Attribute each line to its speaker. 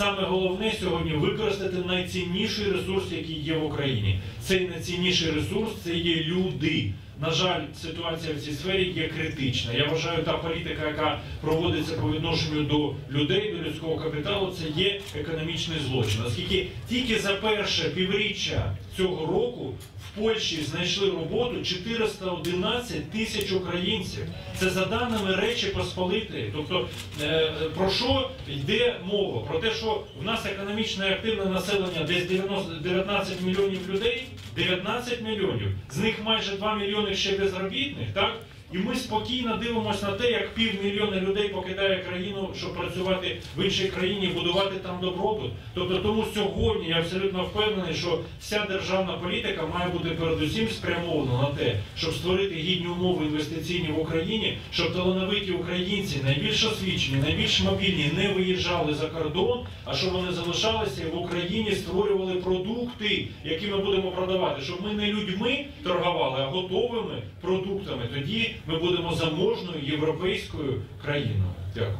Speaker 1: саме головне сьогодні використати найцінніший ресурс, який є в Україні. Цей найцінніший ресурс це є люди. На жаль, ситуація в цій сфері є критична. Я вважаю, та політика, яка проводиться по відношенню до людей, до людського капіталу, це є економічний злочин. Оскільки тільки за перше півріччя цього року в Польщі знайшли роботу 411 тисяч українців. Це за даними Речі Посполитої. Тобто е, про що йде мова? Про те, що в нас економічно активне населення десь 19 мільйонів людей, 19 мільйонів. З них майже 2 мільйони ще безробітних, так? І ми спокійно дивимося на те, як півмільйона людей покидає країну, щоб працювати в іншій країні, будувати там добробут. Тобто тому сьогодні я абсолютно впевнений, що вся державна політика має бути передусім спрямована на те, щоб створити гідні умови інвестиційні в Україні, щоб талановиті українці, найбільш освічені, найбільш мобільні, не виїжджали за кордон, а щоб вони залишалися в Україні, створювали продукти, які ми будемо продавати, щоб ми не людьми торгували, а готовими продуктами. Тоді ми будемо заможною європейською країною.
Speaker 2: Дякую.